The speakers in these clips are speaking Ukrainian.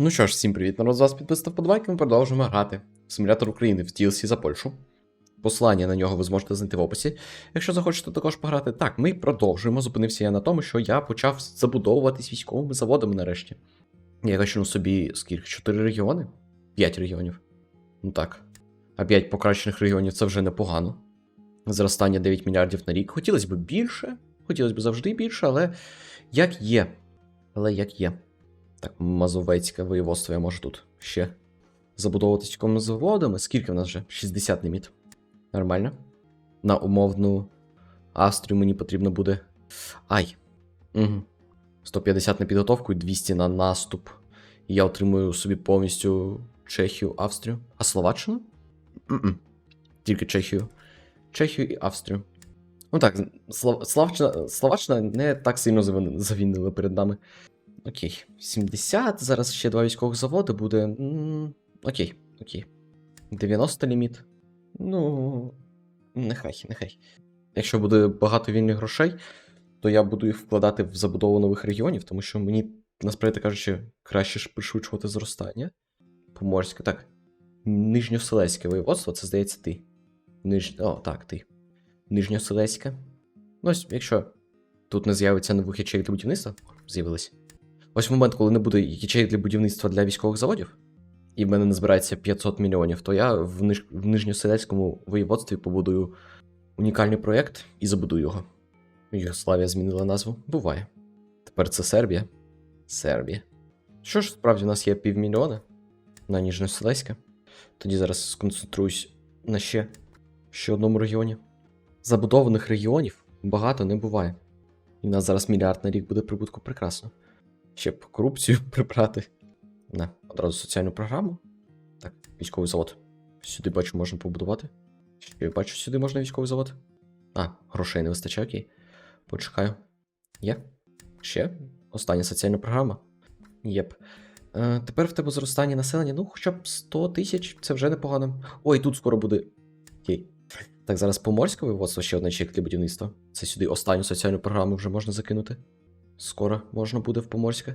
Ну що ж, всім привіт, народ з вас підписав подбайки, ми продовжуємо грати в симулятор України в DLC за Польщу. Посилання на нього ви зможете знайти в описі. Якщо захочете також пограти, так, ми продовжуємо. Зупинився я на тому, що я почав забудовуватись військовими заводами нарешті. Я качну собі скільки? 4 регіони? 5 регіонів. Ну так. А 5 покращених регіонів це вже непогано. Зростання 9 мільярдів на рік. Хотілося б більше, хотілося б завжди більше, але як є. Але як є. Так, Мазовецьке воєводство я можу тут ще забудовуватись військовими заводами. Скільки в нас вже? 60 ліміт. Нормально. На умовну Австрію мені потрібно буде. Ай. Угу. 150 на підготовку і 200 на наступ. І я отримую собі повністю Чехію, Австрію. А Словаччину? М-м. Тільки Чехію. Чехію і Австрію. Ну так, Слов... Словаччина... Словаччина не так сильно завин- завінила перед нами. Окей. 70. Зараз ще два військових заводи буде. Окей, окей. 90 ліміт. Ну. Нехай, нехай. Якщо буде багато вільних грошей, то я буду їх вкладати в забудову нових регіонів, тому що мені, насправді кажучи, краще ж пришвидшувати зростання. Поморське, так. Нижньоселеське воєводство, це здається ти. Ниж... О, так, ти. Нижньоселеське. Ну, ось, якщо тут не з'явиться нових ячеїв для будівництва, з'явились. Ось момент, коли не буде ячеїв для будівництва для військових заводів, і в мене не збирається 500 мільйонів, то я в, ниж... в нижньоселецькому воєводстві побудую унікальний проєкт і забудую його. Югославія змінила назву. Буває. Тепер це Сербія. Сербія. Що ж, справді, у нас є півмільйона на Ніжноселеське. Тоді зараз сконцентруюсь на ще, ще одному регіоні. Забудованих регіонів багато не буває. І в нас зараз мільярд на рік буде прибутку прекрасно. Ще б корупцію прибрати. На, одразу соціальну програму. Так, військовий завод. Сюди бачу, можна побудувати. Ще бачу, сюди можна військовий завод. А, грошей не вистачає, окей. Почекаю. Є? Ще? Остання соціальна програма. Єп. Е, тепер в тебе зростання населення, ну, хоча б 100 тисяч, це вже непогано. Ой, тут скоро буде. Окей. Так, зараз поморське виводство ще одне чек для будівництва. Це сюди останню соціальну програму вже можна закинути. Скоро можна буде в Поморське.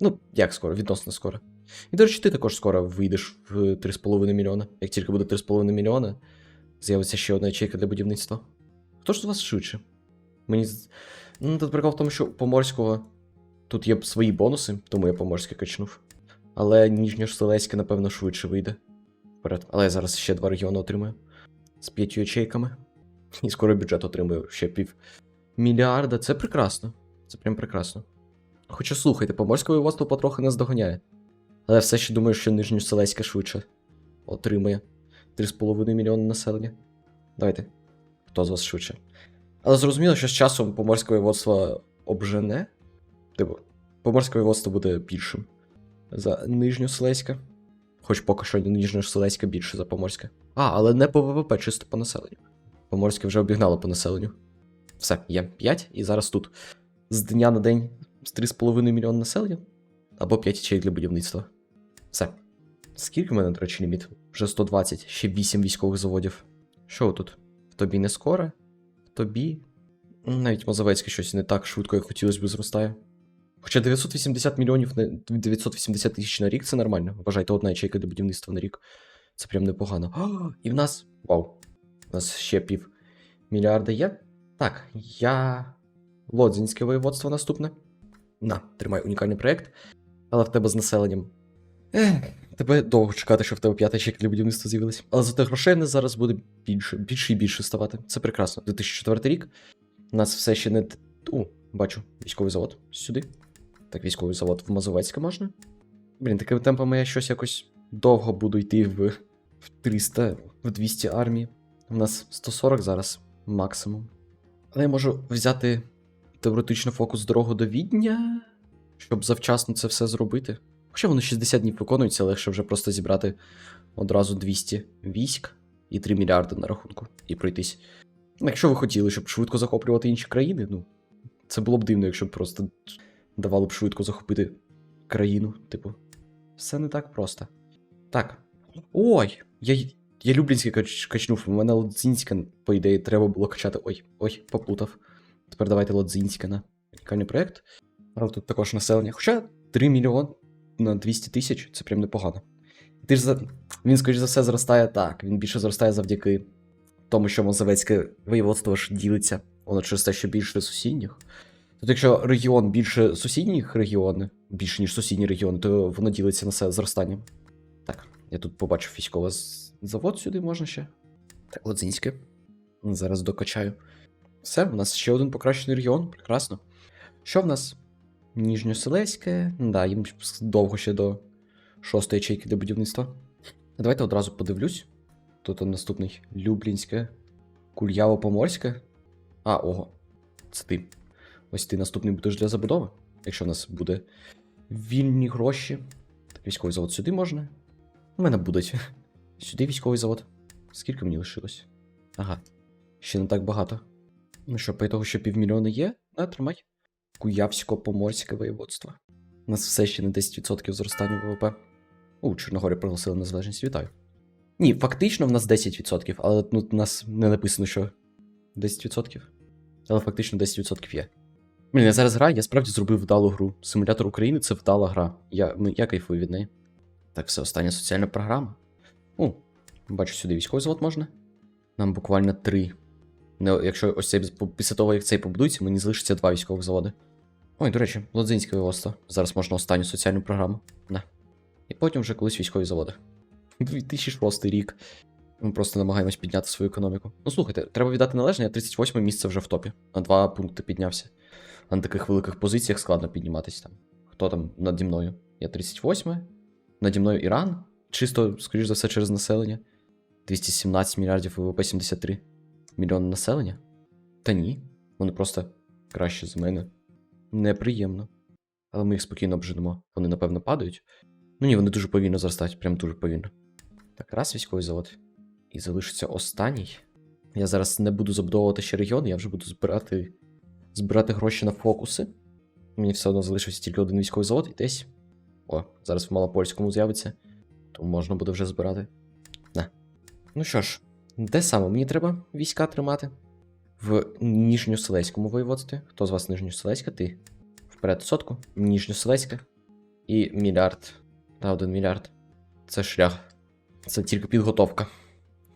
Ну, як скоро, відносно скоро. І, до речі, ти також скоро вийдеш в 3,5 мільйона. Як тільки буде 3,5 мільйона, з'явиться ще одна ячейка для будівництва. Хто ж з вас швидше? Мені. Ну, тут прикол в тому, що у Поморського тут є свої бонуси, тому я Поморське качнув. Але Ніжньоселеське, напевно, швидше вийде. Вперед. Але я зараз ще два регіони отримаю. З п'ятью ячейками. І скоро бюджет отримую ще пів мільярда. Це прекрасно. Це прям прекрасно. Хоча слухайте, поморське воєводство потрохи нас доганяє. Але все ще думаю, що Нижньоселеське швидше отримує 3,5 мільйони населення. Давайте. Хто з вас швидше? Але зрозуміло, що з часом поморське воєводство обжене. Типу, поморське воєводство буде більшим за Нижньоселеське. Хоч поки що Нижньоселеське більше за поморське. А, але не по ВВП, чисто по населенню. Поморське вже обігнало по населенню. Все, є 5, і зараз тут з дня на день з 3,5 мільйона населення. Або 5 ячей для будівництва. Все. Скільки в мене, до речі, ліміт? Вже 120, ще 8 військових заводів. Що тут? В тобі не скоро? Тобі. Навіть Мазовецьке щось не так швидко, як хотілося б, зростає. Хоча 980 мільйонів на 980 тисяч на рік це нормально. Вважайте, одна ячейка для будівництва на рік. Це прям непогано. О, і в нас. Вау. У нас ще пів мільярда є. Так, я. Лодзинське воєводство наступне. На, тримай унікальний проєкт. Але в тебе з населенням. Ех, тебе довго чекати, що в тебе п'ятий чек для будівництва з'явилась. Але зате грошей нас зараз буде більше, більше і більше ставати. Це прекрасно. 2004 рік. У нас все ще не. У, бачу, військовий завод. Сюди. Так, військовий завод в Мазовецьке можна. Блін, такими темпами я щось якось довго буду йти в, в 300, в 200 армії. У нас 140 зараз максимум. Але я можу взяти теоретично фокус дорогу до Відня, щоб завчасно це все зробити. Хоча воно 60 днів виконується, легше вже просто зібрати одразу 200 військ і 3 мільярди на рахунку і пройтись. Якщо ви хотіли, щоб швидко захоплювати інші країни, ну це було б дивно, якщо б просто давали б швидко захопити країну. Типу, все не так просто. Так. Ой, я, я Люблінське кач, качнув. У мене Лодзінське, по ідеї, треба було качати. Ой, ой, поплутав. Тепер давайте Лодзінське на унікальний проєкт. Але тут також населення. Хоча 3 мільйони. на 200 тисяч, це прям непогано. Ти ж за... Він, скоріш за все, зростає так. Він більше зростає завдяки тому, що Мозавецьке воєводство ж ділиться. Воно через те, що більше сусідніх. Тобто, якщо регіон більше сусідніх регіонів, більше, ніж сусідні регіони, то воно ділиться на це зростанням. Так, я тут побачив військовий завод сюди можна ще. Так, Лодзинське. Зараз докачаю. Все, у нас ще один покращений регіон, прекрасно. Що в нас? Ніжньоселеське. Да, їм довго ще до шостої ячейки для будівництва. Давайте одразу подивлюсь. Тут он наступний Люблінське, Кульяво-Поморське. А, ого. Це ти. Ось ти наступний будеш для забудови. Якщо в нас буде вільні гроші. Військовий завод сюди можна. У мене будуть. Сюди військовий завод. Скільки мені лишилось? Ага. Ще не так багато. Ну що, по того, що півмільйона є, на, тримай. Куявсько-поморське воєводство. У нас все ще не 10% зростання ВВП. У, Чорногорія проголосила незалежність, вітаю. Ні, фактично в нас 10%, але ну, у нас не написано, що 10%. Але фактично 10% є. Блін, я зараз граю, я справді зробив вдалу гру. Симулятор України це вдала гра. Я, ну, я кайфую від неї. Так, все, остання соціальна програма. О, бачу, сюди військовий завод можна. Нам буквально три. Якщо ось цей після того, як цей побудується, мені залишиться два військових заводи. Ой, до речі, Лодзинське воєводство. Зараз можна останню соціальну програму. На. І потім вже колись військові заводи. 2006 рік. Ми просто намагаємось підняти свою економіку. Ну слухайте, треба віддати належне, я 38 місце вже в топі. На два пункти піднявся. А на таких великих позиціях складно підніматись там. Хто там наді мною? Я 38. Наді мною Іран. Чисто, скоріш за все, через населення. 217 мільярдів ВВП 73 мільйони населення. Та ні. Вони просто краще за мене. Неприємно. Але ми їх спокійно обженемо. Вони, напевно, падають. Ну ні, вони дуже повільно зростають, прям дуже повільно. Так, раз військовий завод. І залишиться останній. Я зараз не буду забудовувати ще регіон, я вже буду збирати збирати гроші на фокуси. Мені все одно залишився тільки один військовий завод і десь. О, зараз в Малопольському з'явиться. То можна буде вже збирати. На. Ну що ж, де саме мені треба війська тримати? В Ніжньоселеському воєводстві. Хто з вас Нижньоселеська? Ти. Вперед сотку. Ніжньоселеська. І мільярд. Та один мільярд. Це шлях. Це тільки підготовка.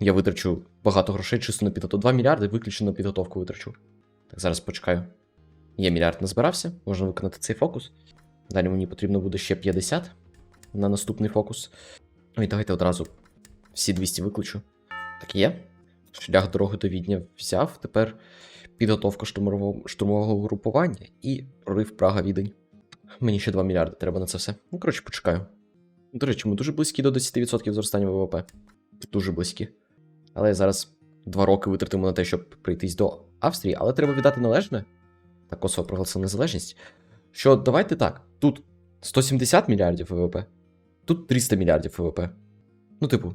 Я витрачу багато грошей чисто на підготовку. 2 мільярди виключно на підготовку витрачу. Так, зараз почекаю. Є мільярд назбирався, можна виконати цей фокус. Далі мені потрібно буде ще 50 на наступний фокус. І давайте одразу всі 200 виключу. Так є. Шлях дороги до Відня взяв. Тепер підготовка штурмового, штурмового групування і прорив Прага Відень. Мені ще 2 мільярди треба на це все. Ну, коротше, почекаю. До речі, ми дуже близькі до 10% зростання ВВП. Дуже близькі. Але я зараз два роки витратимо на те, щоб прийтись до Австрії, але треба віддати належне. Так Косово проголосила незалежність. Що давайте так: тут 170 мільярдів ВВП, тут 300 мільярдів ВВП. Ну, типу,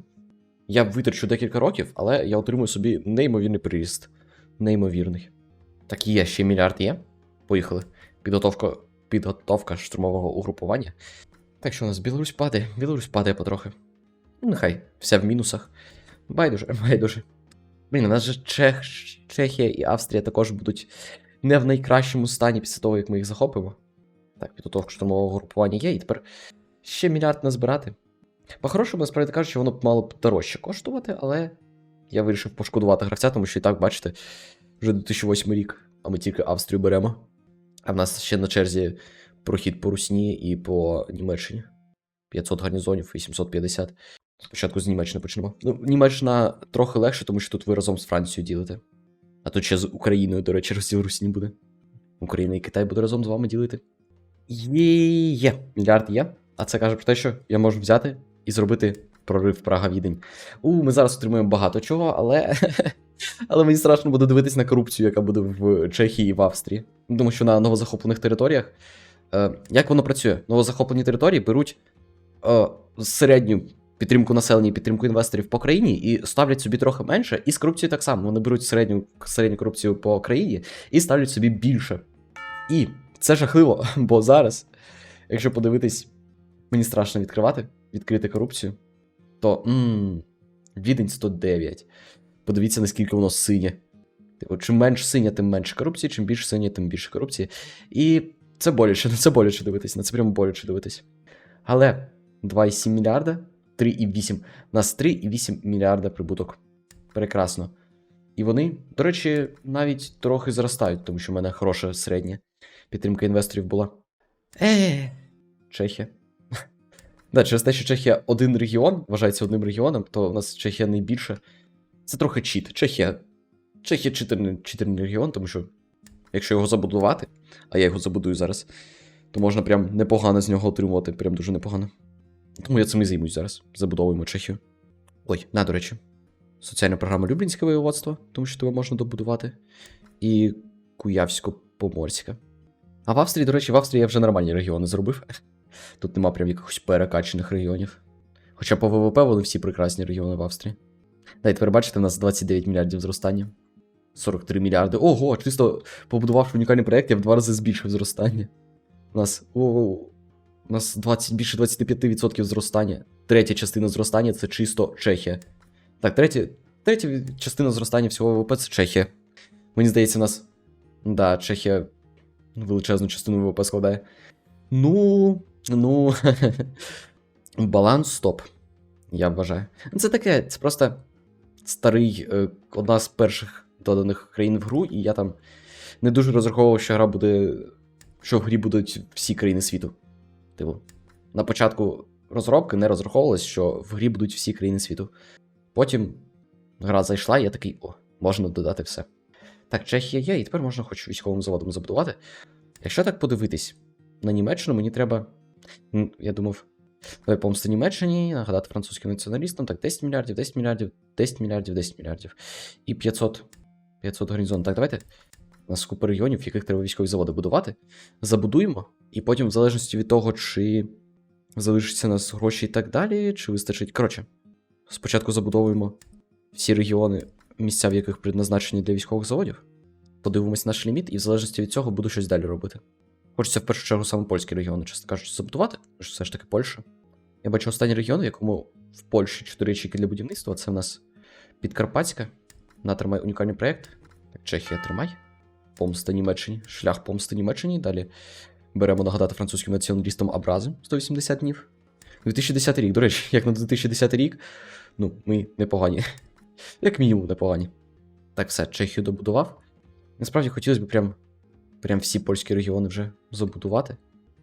я витрачу декілька років, але я отримую собі неймовірний приріст. Неймовірний. Так, є, ще мільярд є. Поїхали. Підготовка, підготовка штурмового угрупування. Так що у нас Білорусь падає, Білорусь падає потрохи. Ну, нехай, все в мінусах. Байдуже, байдуже. Блін, у нас же Чех, Чехія і Австрія також будуть не в найкращому стані після того, як ми їх захопимо. Так, підготовка штурмового групування є, і тепер ще мільярд назбирати. По-хорошому, насправді кажучи, воно б мало б дорожче коштувати, але я вирішив пошкодувати гравця, тому що і так, бачите, вже 2008 рік, а ми тільки Австрію беремо. А в нас ще на черзі прохід по Русні і по Німеччині. 500 гарнізонів, 850. Спочатку з Німеччини почнемо. Ну, Німеччина трохи легше, тому що тут ви разом з Францією ділите. А тут ще з Україною, до речі, розділ Русні буде. Україна і Китай буде разом з вами ділити. Є, є. Мільярд є. А це каже про те, що я можу взяти і зробити прорив Прага Відень. У, ми зараз отримуємо багато чого, але. Але мені страшно буде дивитись на корупцію, яка буде в Чехії і в Австрії. Тому що на новозахоплених територіях. Е, як воно працює? Новозахоплені території беруть е, середню підтримку населення і підтримку інвесторів по країні і ставлять собі трохи менше. І з корупцією так само. Вони беруть середню, середню корупцію по країні і ставлять собі більше. І це жахливо, бо зараз, якщо подивитись, мені страшно відкривати, відкрити корупцію, то м відень 109. Подивіться, наскільки воно синє. Типу, чим менш синя, тим менше корупції, чим більше синя, тим більше корупції. І це боляче, на це боляче дивитись, на це прямо боляче дивитись. Але 2,7 мільярда, 3,8. У нас 3,8 мільярда прибуток. Прекрасно. І вони, до речі, навіть трохи зростають, тому що в мене хороша середня підтримка інвесторів була. Е, Чехія. Да, через те, що Чехія один регіон, вважається одним регіоном, то у нас Чехія найбільше. Це трохи чіт. Чехія. Чехія читерний, регіон, тому що якщо його забудувати, а я його забудую зараз, то можна прям непогано з нього отримувати, прям дуже непогано. Тому я цим і займусь зараз. Забудовуємо Чехію. Ой, на, до речі. Соціальна програма Люблінське воєводство, тому що тебе можна добудувати. І Куявсько-Поморська. А в Австрії, до речі, в Австрії я вже нормальні регіони зробив. Тут нема прям якихось перекачаних регіонів. Хоча по ВВП вони всі прекрасні регіони в Австрії. Да, і тепер бачите, у нас 29 мільярдів зростання. 43 мільярди. Ого, чисто побудувавши унікальний проєкт, я в два рази збільшив зростання. У нас. О, у нас 20, більше 25% зростання. Третя частина зростання це чисто Чехія. Так, третя, третя частина зростання всього ВВП це Чехія. Мені здається, у нас. Да, Чехія величезну частину ВВП складає. Ну. Ну. Баланс стоп. Я вважаю. Це таке, це просто старий, е, одна з перших доданих країн в гру, і я там не дуже розраховував, що гра буде. Що в грі будуть всі країни світу. Типу, на початку розробки не розраховувалось, що в грі будуть всі країни світу. Потім гра зайшла, і я такий, о, можна додати все. Так, Чехія є, і тепер можна хоч військовим заводом забудувати. Якщо так подивитись, на Німеччину мені треба. М, Я думав, давай помсти Німеччині, нагадати французьким націоналістам, так, 10 мільярдів, 10 мільярдів, 10 мільярдів, 10 мільярдів. І 500, 500 гарнізон. Так, давайте. У нас купа регіонів, в яких треба військові заводи будувати. Забудуємо, і потім, в залежності від того, чи залишиться нас гроші і так далі, чи вистачить. Коротше, спочатку забудовуємо всі регіони, місця, в яких предназначені для військових заводів. Подивимось наш ліміт, і в залежності від цього буду щось далі робити. Хочеться в першу чергу саме польські регіони, чесно кажучи, забудувати, тому що все ж таки Польща. Я бачу останній регіон, в якому в Польщі 4 ячейки для будівництва. Це в нас Підкарпатська. На тримай унікальний проєкт. Чехія тримай. Помста Німеччині. Шлях помсти Німеччині. Далі беремо нагадати французьким націоналістам образи 180 днів. 2010 рік, до речі, як на 2010 рік, ну, ми непогані. Як мінімум, непогані. Так, все, Чехію добудував. Насправді хотілося б прям, прям всі польські регіони вже забудувати.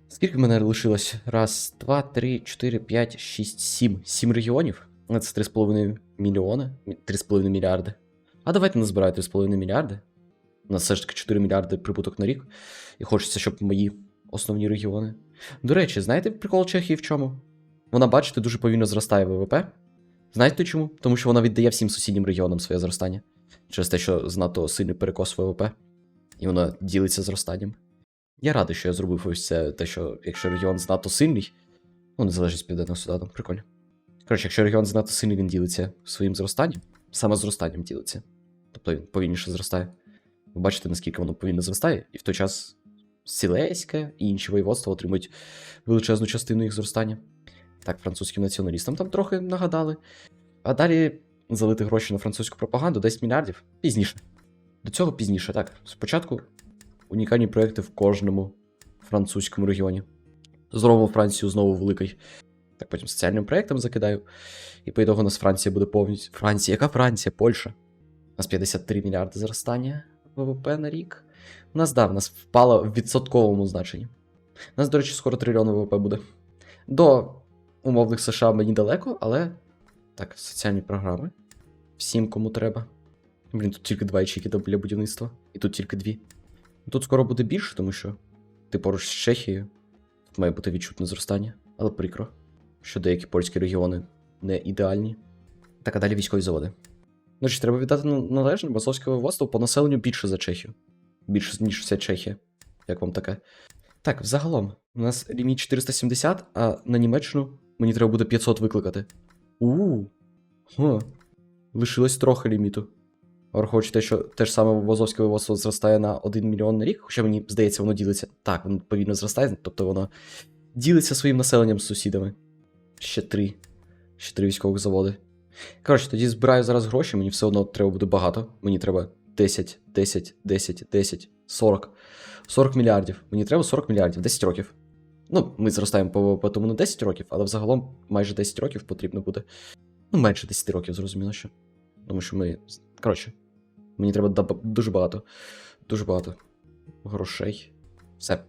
Скільки в мене лишилось? Раз, два, три, чотири, п'ять, шість, сім. Сім регіонів. Ну, Це 3,5 мільйони. 3,5 мільярди. А давайте назбираю 3,5 мільярди. У нас все ж таки 4 мільярди прибуток на рік. І хочеться, щоб мої основні регіони. До речі, знаєте прикол Чехії в чому? Вона, бачите, дуже повільно зростає ВВП. Знаєте чому? Тому що вона віддає всім сусіднім регіонам своє зростання. Через те, що знато сильний перекос ВВП. І вона ділиться зростанням. Я радий, що я зробив ось це, те, що якщо регіон знато сильний, ну, незалежно з південного судану, прикольно. Коротше, якщо регіон знато сильний, він ділиться своїм зростанням, саме зростанням ділиться. Тобто він повільніше зростає. Ви бачите, наскільки воно повільно зростає, і в той час Сілеське і інші воєводства отримують величезну частину їх зростання. Так, французьким націоналістам там трохи нагадали. А далі залити гроші на французьку пропаганду 10 мільярдів пізніше. До цього пізніше, так. Спочатку унікальні проекти в кожному французькому регіоні. Зробимо Францію знову великою. Так потім соціальним проектом закидаю. І по ітогу у нас Франція буде повністю. Франція, яка Франція? Польща. У нас 53 мільярди зростання ВВП на рік. У нас, да, в нас впало в відсотковому значенні. У нас, до речі, скоро трильйон ВВП буде. До умовних США мені далеко, але. Так, соціальні програми. Всім, кому треба. Блін, тут тільки два ячейки для будівництва. І тут тільки дві. Тут скоро буде більше, тому що ти поруч з Чехією. Тут має бути відчутне зростання, але прикро, що деякі польські регіони не ідеальні. Так, а далі військові заводи. Ну ж, треба віддати належне, басовське воєводство по населенню більше за Чехію. Більше, ніж вся Чехія. Як вам таке? Так, взагалом, у нас ліміт 470, а на Німеччину мені треба буде 500 викликати. У. Хо. Лишилось трохи ліміту. Враховуючи те, що те ж саме вазовське вивозство зростає на 1 мільйон на рік, хоча мені здається, воно ділиться. Так, воно повільно зростає, тобто воно ділиться своїм населенням з сусідами. Ще три. Ще три військових заводи. Коротше, тоді збираю зараз гроші, мені все одно треба буде багато. Мені треба 10, 10, 10, 10, 40. 40 мільярдів. Мені треба 40 мільярдів, 10 років. Ну, ми зростаємо по, по тому на 10 років, але взагалом майже 10 років потрібно буде. Ну, менше 10 років, зрозуміло, що. Тому що ми. Коротше, мені треба дуже багато. Дуже багато грошей. Все.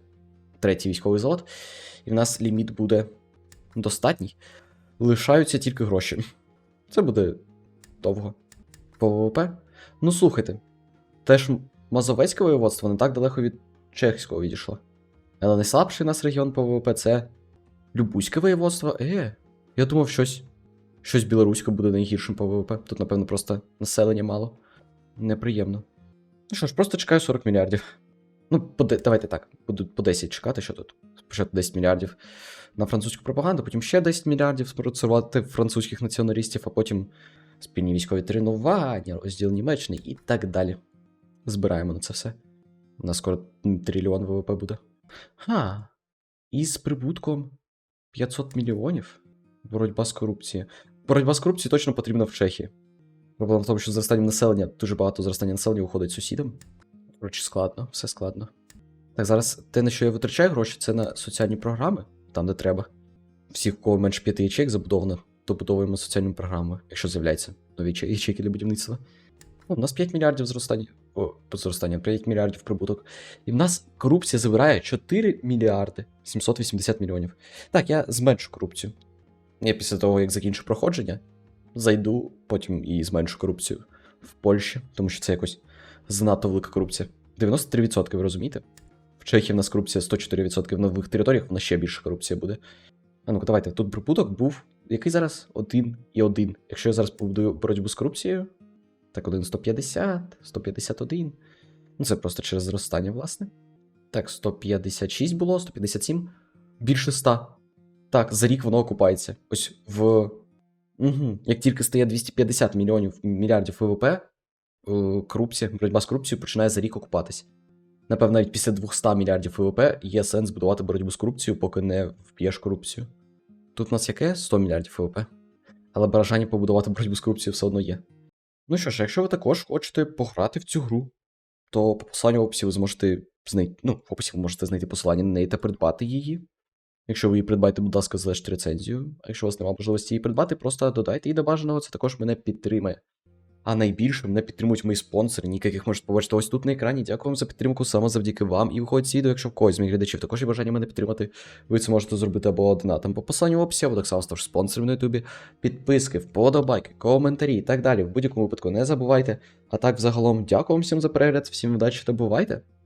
Третій військовий завод. І в нас ліміт буде достатній. Лишаються тільки гроші. Це буде довго. По ВВП. Ну, слухайте. Теж Мазовецьке воєводство не так далеко від чеського відійшло. Але найслабший у нас регіон по ВВП це Любузьке воєводство. Е, я думав, щось. Щось білоруське буде найгіршим по ВВП. Тут, напевно, просто населення мало. Неприємно. Ну що ж, просто чекаю 40 мільярдів. Ну, по, давайте так, буду по 10 чекати, що тут. Спочатку 10 мільярдів на французьку пропаганду, потім ще 10 мільярдів спровоцювати французьких націоналістів, а потім спільні військові тренування, розділ Німеччини і так далі. Збираємо на це все. У нас скоро трильйон ВВП буде. Ха. Із прибутком 500 мільйонів. Боротьба з корупцією. Боротьба з корупцією точно потрібна в Чехії. Проблема в тому, що зростанням населення, дуже багато зростання населення уходить сусідам. Коротше, складно, все складно. Так, зараз те, на що я витрачаю гроші, це на соціальні програми, там, де треба. Всіх, у кого менше п'яти ячейк забудовано, добудовуємо соціальні програми, якщо з'являються нові ячейки для будівництва. Ну, у нас 5 мільярдів зростання. О, зростання, 5 мільярдів прибуток. І в нас корупція забирає 4 мільярди 780 мільйонів. Так, я зменшу корупцію. Я після того, як закінчу проходження, зайду потім і зменшу корупцію в Польщі, тому що це якось занадто велика корупція. 93%, ви розумієте? В Чехії в нас корупція 104%, в нових територіях в нас ще більше корупція буде. А ну-ка, давайте. Тут прибуток був. Який зараз? Один і один. Якщо я зараз побудую боротьбу з корупцією. Так, один 150, 151. Ну, це просто через зростання, власне. Так, 156 було, 157. Більше 100. Так, за рік воно окупається. Ось в. Угу. Як тільки стає 250 мільйонів мільярдів ВВП, е, корупція, боротьба з корупцією починає за рік окупатись. Напевно, навіть після 200 мільярдів ВВП є сенс будувати боротьбу з корупцією, поки не вб'єш корупцію. Тут у нас яке 100 мільярдів ВВП. Але бажання побудувати боротьбу з корупцією все одно є. Ну що ж, якщо ви також хочете пограти в цю гру, то по посиланню в описі ви зможете знайти. Ну, в описі ви можете знайти посилання на неї та придбати її. Якщо ви її придбаєте, будь ласка, залиште рецензію. А якщо у вас немає можливості її придбати, просто додайте її до бажаного, це також мене підтримає. А найбільше мене підтримують мої спонсори, яких можете побачити ось тут на екрані. Дякую вам за підтримку саме завдяки вам. І виходить відео, якщо в когось з моїх глядачів також є бажання мене підтримати, ви це можете зробити або донатом по посиланню в описі, або так само ставши спонсором на Ютубі. Підписки, вподобайки, коментарі і так далі. В будь-якому випадку не забувайте. А так, взагалом, дякую вам всім за перегляд, всім удачі та бувайте!